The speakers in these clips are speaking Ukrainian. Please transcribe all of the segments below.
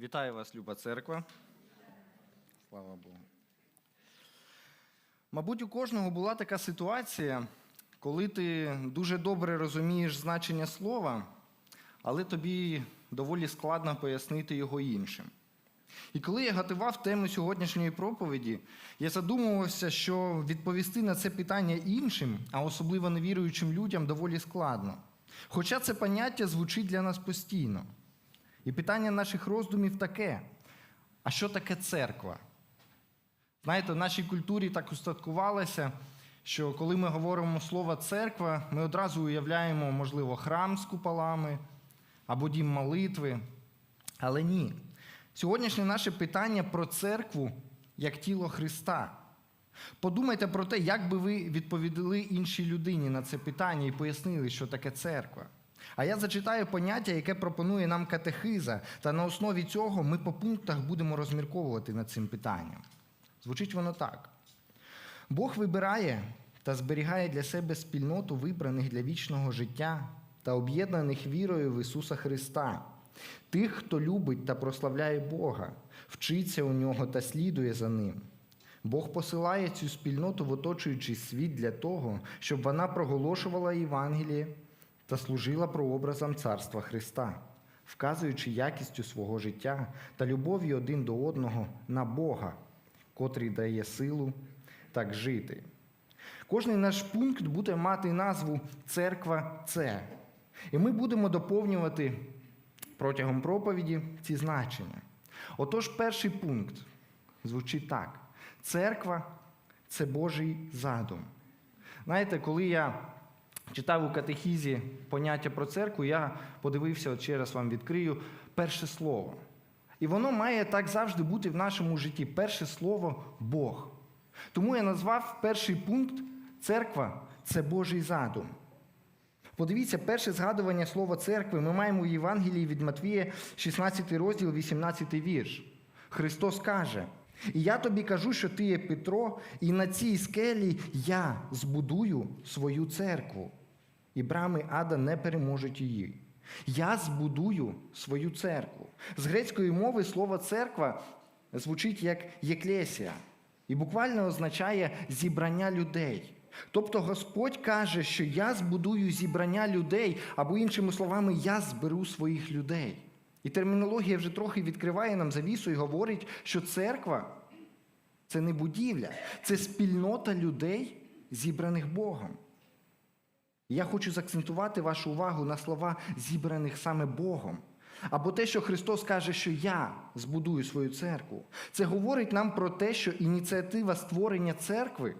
Вітаю вас, Люба Церква. Слава Богу. Мабуть, у кожного була така ситуація, коли ти дуже добре розумієш значення слова, але тобі доволі складно пояснити його іншим. І коли я готував тему сьогоднішньої проповіді, я задумувався, що відповісти на це питання іншим, а особливо невіруючим людям, доволі складно. Хоча це поняття звучить для нас постійно. І питання наших роздумів таке: а що таке церква? Знаєте, в нашій культурі так устаткувалося, що коли ми говоримо слово церква, ми одразу уявляємо, можливо, храм з куполами або дім молитви. Але ні. Сьогоднішнє наше питання про церкву як тіло Христа. Подумайте про те, як би ви відповіли іншій людині на це питання і пояснили, що таке церква. А я зачитаю поняття, яке пропонує нам катехиза, та на основі цього ми по пунктах будемо розмірковувати над цим питанням. Звучить воно так: Бог вибирає та зберігає для себе спільноту вибраних для вічного життя та об'єднаних вірою в Ісуса Христа, тих, хто любить та прославляє Бога, вчиться у нього та слідує за ним. Бог посилає цю спільноту в оточуючий світ для того, щоб вона проголошувала Євангеліє та служила прообразом Царства Христа, вказуючи якістю свого життя та любов'ю один до одного на Бога, котрий дає силу так жити. Кожний наш пункт буде мати назву Церква Це. І ми будемо доповнювати протягом проповіді ці значення. Отож, перший пункт звучить так: церква це Божий задум. Знаєте, коли я читав у катехізі поняття про церкву, я подивився, от ще раз вам відкрию, перше слово. І воно має так завжди бути в нашому житті. Перше слово Бог. Тому я назвав перший пункт церква це Божий задум. Подивіться, перше згадування слова церкви ми маємо в Євангелії від Матвія, 16 розділ, 18 вірш. Христос каже: І я тобі кажу, що ти є Петро, і на цій скелі я збудую свою церкву, і брами ада не переможуть її. Я збудую свою церкву. З грецької мови слово церква звучить як єклесія і буквально означає зібрання людей. Тобто Господь каже, що я збудую зібрання людей, або іншими словами, я зберу своїх людей. І термінологія вже трохи відкриває нам завісу і говорить, що церква це не будівля, це спільнота людей, зібраних Богом. Я хочу заакцентувати вашу увагу на слова, зібраних саме Богом. Або те, що Христос каже, що я збудую свою церкву. Це говорить нам про те, що ініціатива створення церкви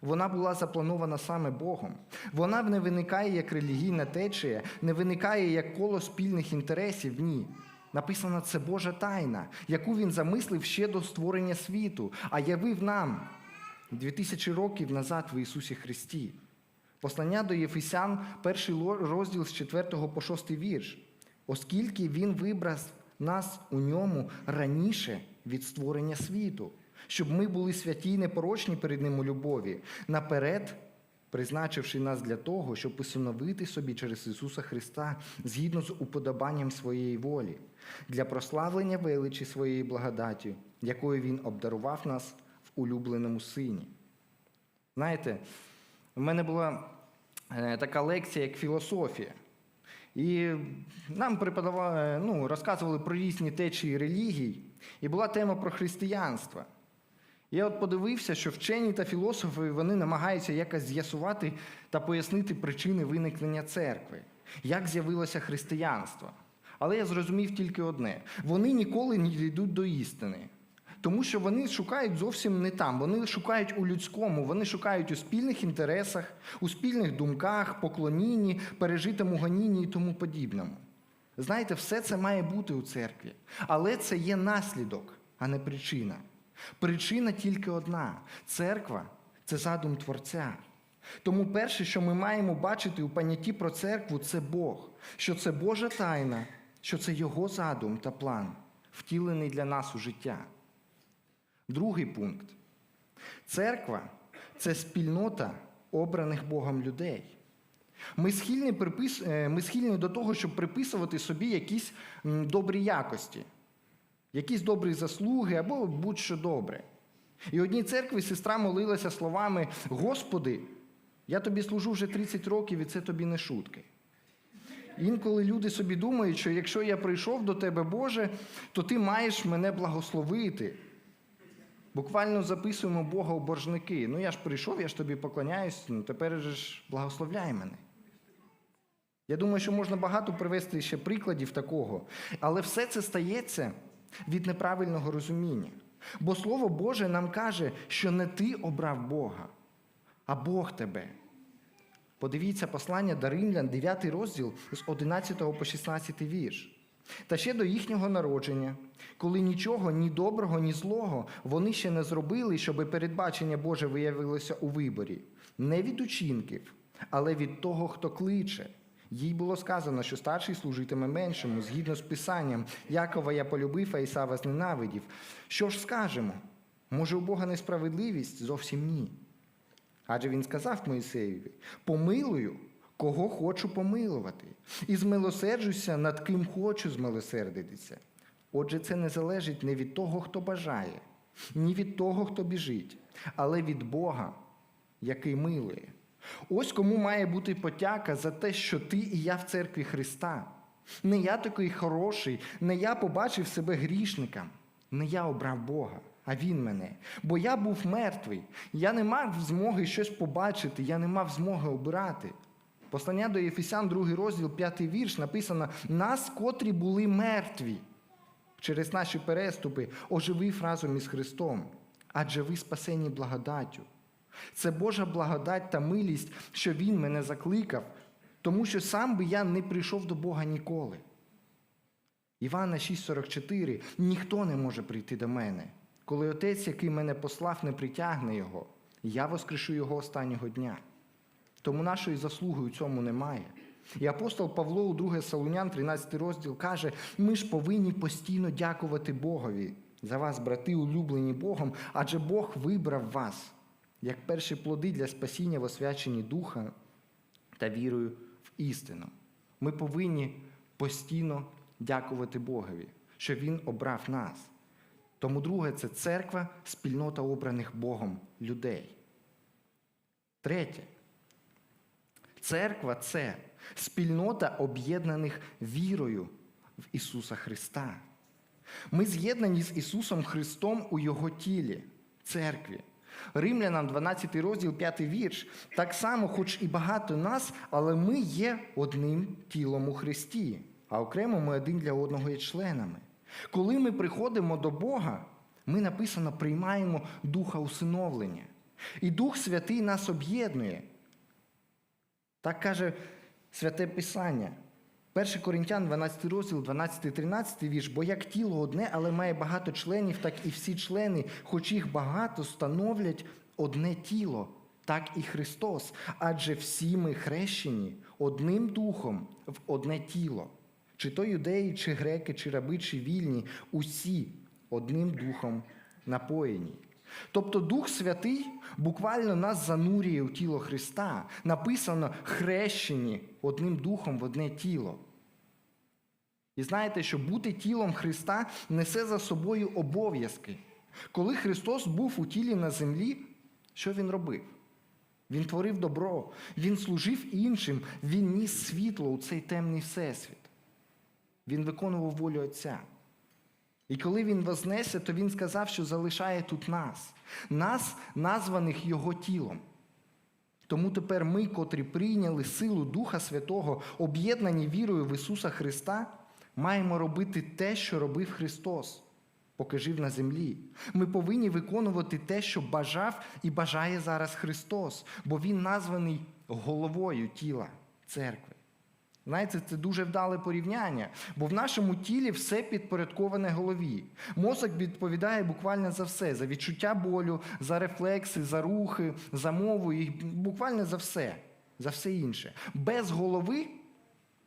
вона була запланована саме Богом. Вона не виникає як релігійна течія, не виникає як коло спільних інтересів. Ні. Написано, це Божа тайна, яку він замислив ще до створення світу, а явив нам 2000 років назад в Ісусі Христі. Послання до Єфесян, перший розділ з 4 по 6 вірш. Оскільки Він вибрав нас у ньому раніше від створення світу, щоб ми були святі й непорочні перед Ним у любові, наперед, призначивши нас для того, щоб усиновити собі через Ісуса Христа згідно з уподобанням своєї волі, для прославлення величі своєї благодаті, якою Він обдарував нас в улюбленому сині. Знаєте, в мене була е, така лекція, як філософія. І нам преподавали, ну, розказували про різні течії релігій, і була тема про християнство. Я от подивився, що вчені та філософи вони намагаються якось з'ясувати та пояснити причини виникнення церкви, як з'явилося християнство. Але я зрозумів тільки одне: вони ніколи не йдуть до істини. Тому що вони шукають зовсім не там. Вони шукають у людському, вони шукають у спільних інтересах, у спільних думках, поклонінні, пережитому гонінні і тому подібному. Знаєте, все це має бути у церкві. Але це є наслідок, а не причина. Причина тільки одна: церква це задум Творця. Тому перше, що ми маємо бачити у понятті про церкву, це Бог, що це Божа тайна, що це Його задум та план, втілений для нас у життя. Другий пункт. Церква це спільнота обраних Богом людей. Ми схильні, припис... е, ми схильні до того, щоб приписувати собі якісь добрі якості. якісь добрі заслуги або будь-що добре. І одній церкві сестра молилася словами: Господи, я тобі служу вже 30 років, і це тобі не шутки. Інколи люди собі думають, що якщо я прийшов до тебе, Боже, то ти маєш мене благословити. Буквально записуємо Бога у боржники. Ну я ж прийшов, я ж тобі поклоняюсь, ну тепер ж благословляй мене. Я думаю, що можна багато привести ще прикладів такого, але все це стається від неправильного розуміння. Бо Слово Боже нам каже, що не ти обрав Бога, а Бог тебе. Подивіться послання до Римлян, 9 розділ з 11 по 16 вірш. Та ще до їхнього народження, коли нічого, ні доброго, ні злого вони ще не зробили, щоб передбачення Боже виявилося у виборі, не від учинків, але від того, хто кличе. Їй було сказано, що старший служитиме меншому, згідно з Писанням. Якова я полюбив, а Ісава зненавидів. Що ж скажемо? Може, у Бога несправедливість? Зовсім ні. Адже він сказав Моїсеєві: помилую, кого хочу помилувати, і змилосерджуся, над ким хочу змилосердитися. Отже, це не залежить не від того, хто бажає, ні від того, хто біжить, але від Бога, який милує. Ось кому має бути потяка за те, що ти і я в церкві Христа. Не я такий хороший, не я побачив себе грішником, не я обрав Бога, а Він мене. Бо я був мертвий, я не мав змоги щось побачити, я не мав змоги обирати. Послання до Єфесян, 2 розділ, 5 вірш, написано: нас, котрі були мертві через наші переступи, оживив разом із Христом, адже ви спасені благодаттю. Це Божа благодать та милість, що Він мене закликав, тому що сам би я не прийшов до Бога ніколи. Івана 6,44 ніхто не може прийти до мене. Коли отець, який мене послав, не притягне його, я воскрешу його останнього дня. Тому нашої заслуги у цьому немає. І апостол Павло у 2 Солунян, 13 розділ, каже: ми ж повинні постійно дякувати Богові за вас, брати, улюблені Богом, адже Бог вибрав вас як перші плоди для спасіння в освяченні Духа та вірою в істину. Ми повинні постійно дякувати Богові, що Він обрав нас. Тому друге це церква, спільнота обраних Богом людей. Третє. Церква це спільнота об'єднаних вірою в Ісуса Христа. Ми з'єднані з Ісусом Христом у Його тілі, церкві. Римлянам 12 розділ, 5 вірш. Так само, хоч і багато нас, але ми є одним тілом у Христі, а окремо ми один для одного є членами. Коли ми приходимо до Бога, ми написано приймаємо духа усиновлення. І Дух Святий нас об'єднує. Так каже Святе Писання. 1 Коринтян, 12 розділ, 12-13 вірш, бо як тіло одне, але має багато членів, так і всі члени, хоч їх багато, становлять одне тіло, так і Христос. Адже всі ми хрещені одним духом в одне тіло. Чи то юдеї, чи греки, чи раби, чи вільні, усі одним духом напоєні. Тобто Дух Святий буквально нас занурює у тіло Христа. Написано хрещені одним духом в одне тіло. І знаєте, що бути тілом Христа несе за собою обов'язки. Коли Христос був у тілі на землі, що Він робив? Він творив добро, Він служив іншим, Він ніс світло у цей темний всесвіт. Він виконував волю Отця. І коли він вознесе, то він сказав, що залишає тут нас, нас, названих Його тілом. Тому тепер ми, котрі прийняли силу Духа Святого, об'єднані вірою в Ісуса Христа, маємо робити те, що робив Христос, поки жив на землі. Ми повинні виконувати те, що бажав і бажає зараз Христос, бо Він названий головою тіла церкви. Знаєте, це дуже вдале порівняння, бо в нашому тілі все підпорядковане голові. Мозок відповідає буквально за все: за відчуття болю, за рефлекси, за рухи, за мову, і буквально за все, за все інше. Без голови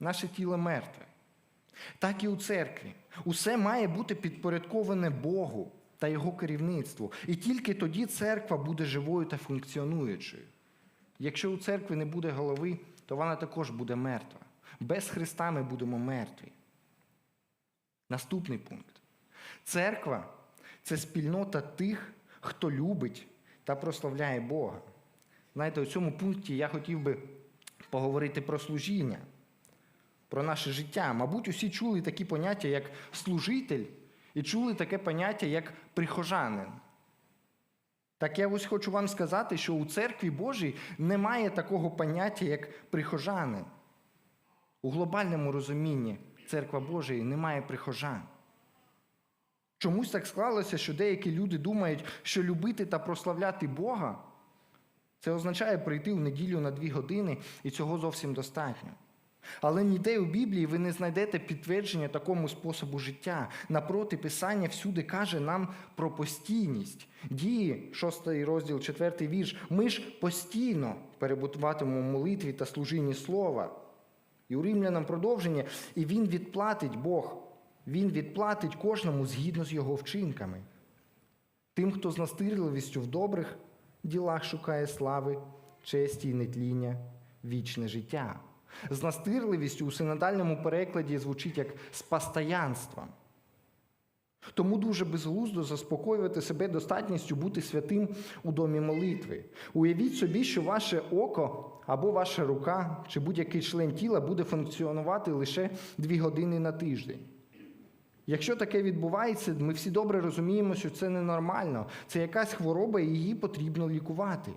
наше тіло мертве. Так і у церкві. Усе має бути підпорядковане Богу та Його керівництву. І тільки тоді церква буде живою та функціонуючою. Якщо у церкви не буде голови, то вона також буде мертва. Без Христа ми будемо мертві. Наступний пункт. Церква це спільнота тих, хто любить та прославляє Бога. Знаєте, у цьому пункті я хотів би поговорити про служіння, про наше життя. Мабуть, усі чули такі поняття, як служитель, і чули таке поняття, як прихожанин. Так я ось хочу вам сказати, що у церкві Божій немає такого поняття, як прихожанин. У глобальному розумінні церква Божої немає прихожан. Чомусь так склалося, що деякі люди думають, що любити та прославляти Бога це означає прийти в неділю на дві години, і цього зовсім достатньо. Але ніде у Біблії ви не знайдете підтвердження такому способу життя. Напроти, Писання всюди каже нам про постійність. Дії, 6 розділ, 4 вірш. Ми ж постійно перебутуватимемо в молитві та служінні слова. І у римлянам продовження, і він відплатить Бог. Він відплатить кожному згідно з його вчинками. Тим, хто з настирливістю в добрих ділах шукає слави, честі і нетління, вічне життя. З настирливістю у синодальному перекладі звучить як з постоянством. Тому дуже безглуздо заспокоювати себе достатністю бути святим у домі молитви. Уявіть собі, що ваше око або ваша рука чи будь-який член тіла буде функціонувати лише дві години на тиждень. Якщо таке відбувається, ми всі добре розуміємо, що це ненормально, це якась хвороба, і її потрібно лікувати.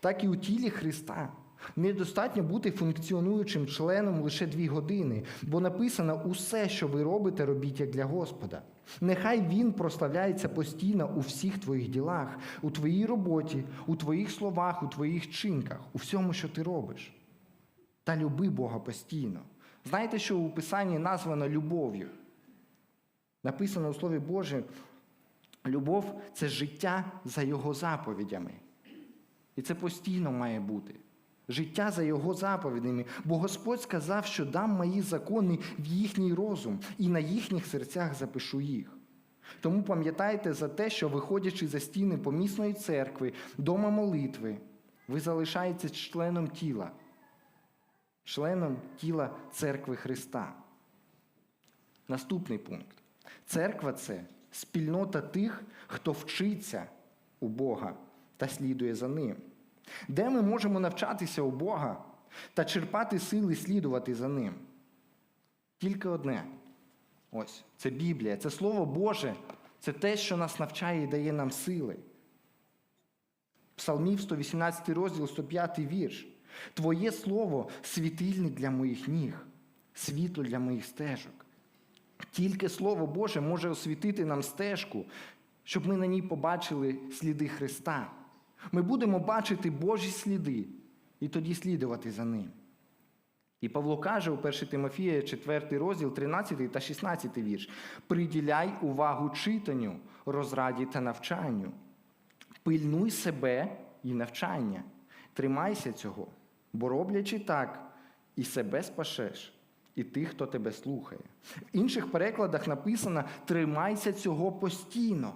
Так і у тілі Христа. Недостатньо бути функціонуючим членом лише дві години, бо написано усе, що ви робите, робіть як для Господа. Нехай Він прославляється постійно у всіх твоїх ділах, у твоїй роботі, у твоїх словах, у твоїх чинках, у всьому, що ти робиш. Та люби Бога постійно. Знаєте, що у Писанні названо любов'ю? Написано у Слові Боже, любов це життя за Його заповідями. І це постійно має бути. Життя за Його заповідями. Бо Господь сказав, що дам мої закони в їхній розум, і на їхніх серцях запишу їх. Тому пам'ятайте за те, що, виходячи за стіни помісної церкви, дома молитви, ви залишаєтесь членом тіла, членом тіла церкви Христа. Наступний пункт. Церква це спільнота тих, хто вчиться у Бога та слідує за ним. Де ми можемо навчатися у Бога та черпати сили слідувати за ним? Тільки одне. Ось, це Біблія, це Слово Боже, це те, що нас навчає і дає нам сили. Псалмів 118 розділ, 105 вірш. Твоє слово світильник для моїх ніг, світло для моїх стежок. Тільки Слово Боже може освітити нам стежку, щоб ми на ній побачили сліди Христа. Ми будемо бачити Божі сліди і тоді слідувати за ним. І Павло каже у 1 Тимофія, 4 розділ, 13 та 16 вірш: приділяй увагу читанню, розраді та навчанню. Пильнуй себе і навчання. Тримайся цього, бо роблячи так, і себе спашеш, і тих, хто тебе слухає. В інших перекладах написано: тримайся цього постійно.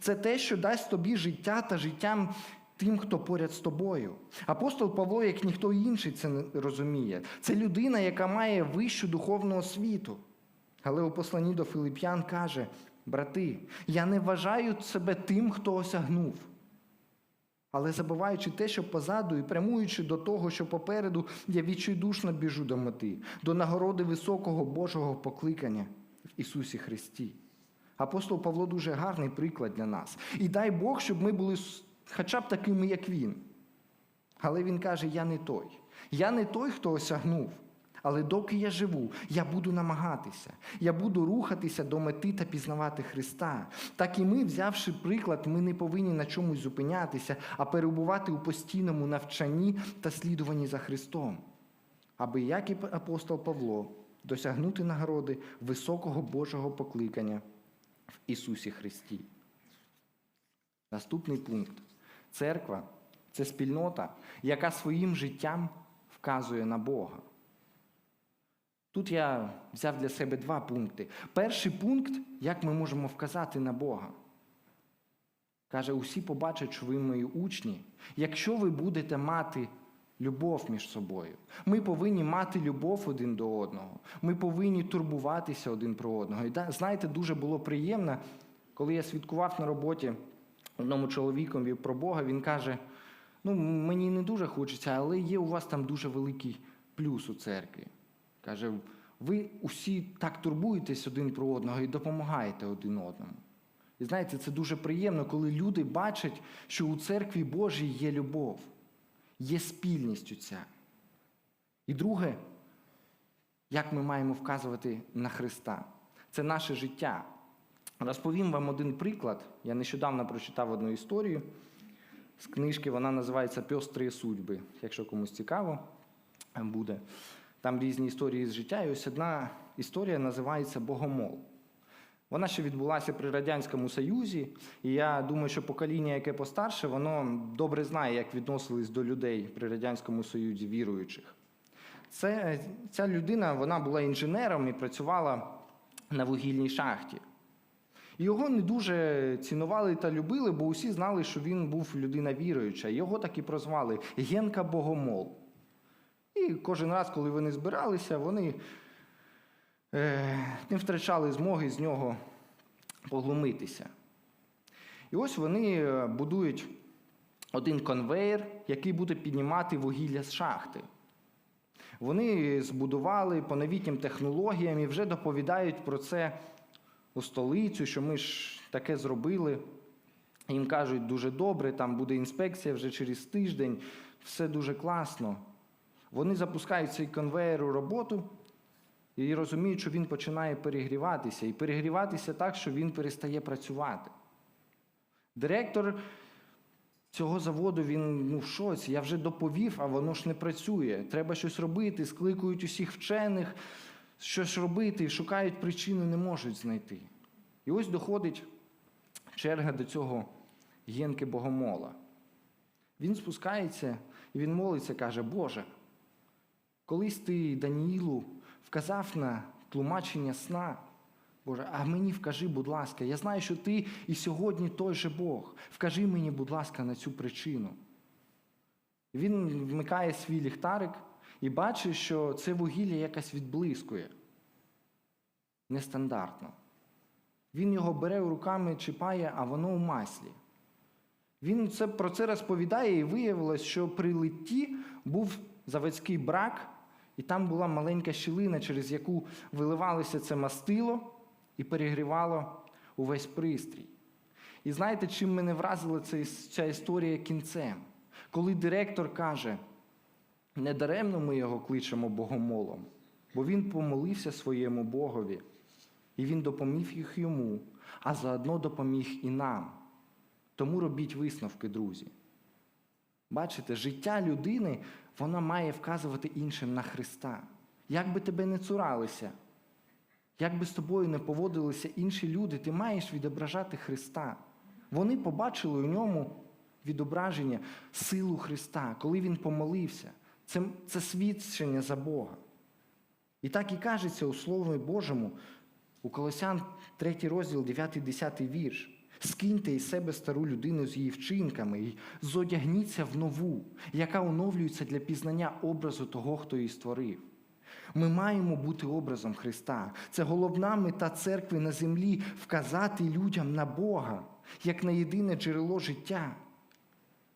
Це те, що дасть тобі життя та життям тим, хто поряд з тобою. Апостол Павло, як ніхто інший, це не розуміє. Це людина, яка має вищу духовну освіту. Але у посланні до Филип'ян каже: брати, я не вважаю себе тим, хто осягнув. Але забуваючи те, що позаду, і прямуючи до того, що попереду, я відчайдушно біжу до мети, до нагороди високого Божого покликання в Ісусі Христі. Апостол Павло дуже гарний приклад для нас. І дай Бог, щоб ми були хоча б такими, як він. Але він каже: я не той. Я не той, хто осягнув. Але доки я живу, я буду намагатися, я буду рухатися до мети та пізнавати Христа. Так і ми, взявши приклад, ми не повинні на чомусь зупинятися, а перебувати у постійному навчанні та слідуванні за Христом, аби, як і апостол Павло, досягнути нагороди високого Божого покликання в Ісусі Христі. Наступний пункт. Церква це спільнота, яка своїм життям вказує на Бога. Тут я взяв для себе два пункти. Перший пункт, як ми можемо вказати на Бога. Каже, усі побачать, що ви мої учні, якщо ви будете мати любов між собою. Ми повинні мати любов один до одного. Ми повинні турбуватися один про одного. І знаєте, дуже було приємно Коли я свідкував на роботі одному чоловікові про Бога, він каже: ну, мені не дуже хочеться, але є у вас там дуже великий плюс у церкві. Каже, ви усі так турбуєтесь один про одного і допомагаєте один одному. І знаєте, це дуже приємно, коли люди бачать, що у церкві Божій є любов, є спільність у ця. І друге, як ми маємо вказувати на Христа. Це наше життя. Розповім вам один приклад. Я нещодавно прочитав одну історію з книжки, вона називається Пьострі судьби, якщо комусь цікаво буде. Там різні історії з життя, і ось одна історія називається Богомол. Вона ще відбулася при Радянському Союзі, і я думаю, що покоління, яке постарше, воно добре знає, як відносились до людей при Радянському Союзі віруючих. Це, ця людина вона була інженером і працювала на вугільній шахті. Його не дуже цінували та любили, бо усі знали, що він був людина віруюча. Його так і прозвали Генка Богомол. І кожен раз, коли вони збиралися, вони е, не втрачали змоги з нього поглумитися. І ось вони е, будують один конвейер, який буде піднімати вугілля з шахти. Вони збудували по новітнім технологіям і вже доповідають про це у столицю, що ми ж таке зробили. Їм кажуть, дуже добре, там буде інспекція вже через тиждень, все дуже класно. Вони запускають цей конвейер у роботу і розуміють, що він починає перегріватися. І перегріватися так, що він перестає працювати. Директор цього заводу він ну, в шоці. Я вже доповів, а воно ж не працює. Треба щось робити, скликують усіх вчених, щось робити, шукають причину, не можуть знайти. І ось доходить черга до цього Генки Богомола. Він спускається і він молиться, каже, Боже, колись ти Даніїлу вказав на тлумачення сна. Боже, а мені вкажи, будь ласка, я знаю, що ти і сьогодні той же Бог. Вкажи мені, будь ласка, на цю причину. Він вмикає свій ліхтарик і бачить, що це вугілля якось відблискує. Нестандартно. Він його бере руками, чіпає, а воно у маслі. Він це, про це розповідає, і виявилось, що при литті був заводський брак, і там була маленька щілина, через яку виливалося це мастило і перегрівало увесь пристрій. І знаєте, чим мене вразила ця, історія кінцем? Коли директор каже, недаремно ми його кличемо богомолом, бо він помолився своєму Богові, і він допоміг їх йому, а заодно допоміг і нам. Тому робіть висновки, друзі. Бачите, життя людини вона має вказувати іншим на Христа. Як би тебе не цуралися, як би з тобою не поводилися інші люди, ти маєш відображати Христа. Вони побачили у ньому відображення, силу Христа, коли Він помолився. Це, це свідчення за Бога. І так і кажеться у Слові Божому, у Колосян 3 розділ, 9-10 вірш. Скиньте із себе стару людину з її вчинками і зодягніться в нову, яка оновлюється для пізнання образу того, хто її створив. Ми маємо бути образом Христа. Це головна мета церкви на землі вказати людям на Бога, як на єдине джерело життя.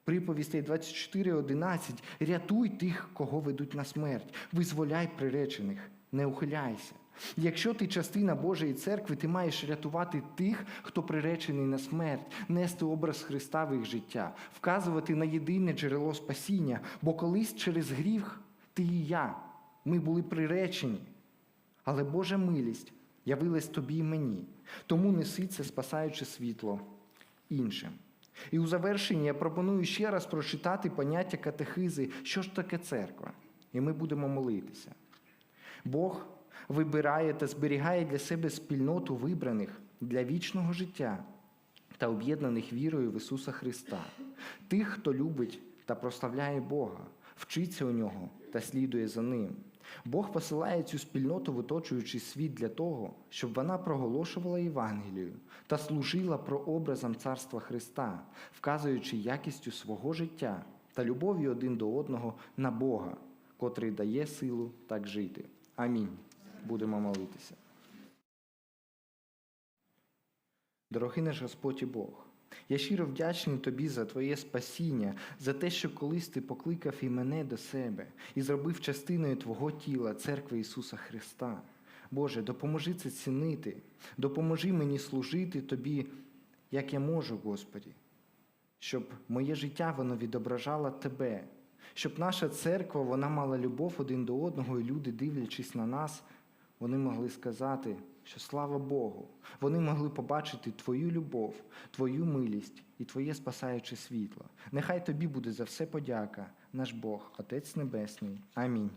Приповістей 24.11. Рятуй тих, кого ведуть на смерть, визволяй приречених, не ухиляйся. Якщо ти частина Божої церкви, ти маєш рятувати тих, хто приречений на смерть, нести образ Христа в їх життя, вказувати на єдине джерело спасіння, бо колись через гріх ти і я, ми були приречені. Але Божа милість явилась тобі і мені, тому неси це спасаюче світло іншим. І у завершенні я пропоную ще раз прочитати поняття катехизи, що ж таке церква, і ми будемо молитися. Бог вибирає та зберігає для себе спільноту вибраних для вічного життя та об'єднаних вірою в Ісуса Христа, тих, хто любить та прославляє Бога, вчиться у нього та слідує за Ним. Бог посилає цю спільноту в оточуючий світ для того, щоб вона проголошувала Євангелію та служила прообразом Царства Христа, вказуючи якістю свого життя та любов'ю один до одного на Бога, котрий дає силу так жити. Амінь. Будемо молитися. Дорогий наш Господь і Бог, я щиро вдячний тобі за твоє спасіння, за те, що колись ти покликав і мене до себе і зробив частиною Твого тіла, церкви Ісуса Христа. Боже, допоможи це цінити, допоможи мені служити Тобі, як я можу, Господі, щоб моє життя воно відображало Тебе, щоб наша церква вона мала любов один до одного, і люди, дивлячись на нас, вони могли сказати, що слава Богу, вони могли побачити Твою любов, Твою милість і Твоє спасаюче світло. Нехай тобі буде за все подяка, наш Бог, Отець Небесний. Амінь.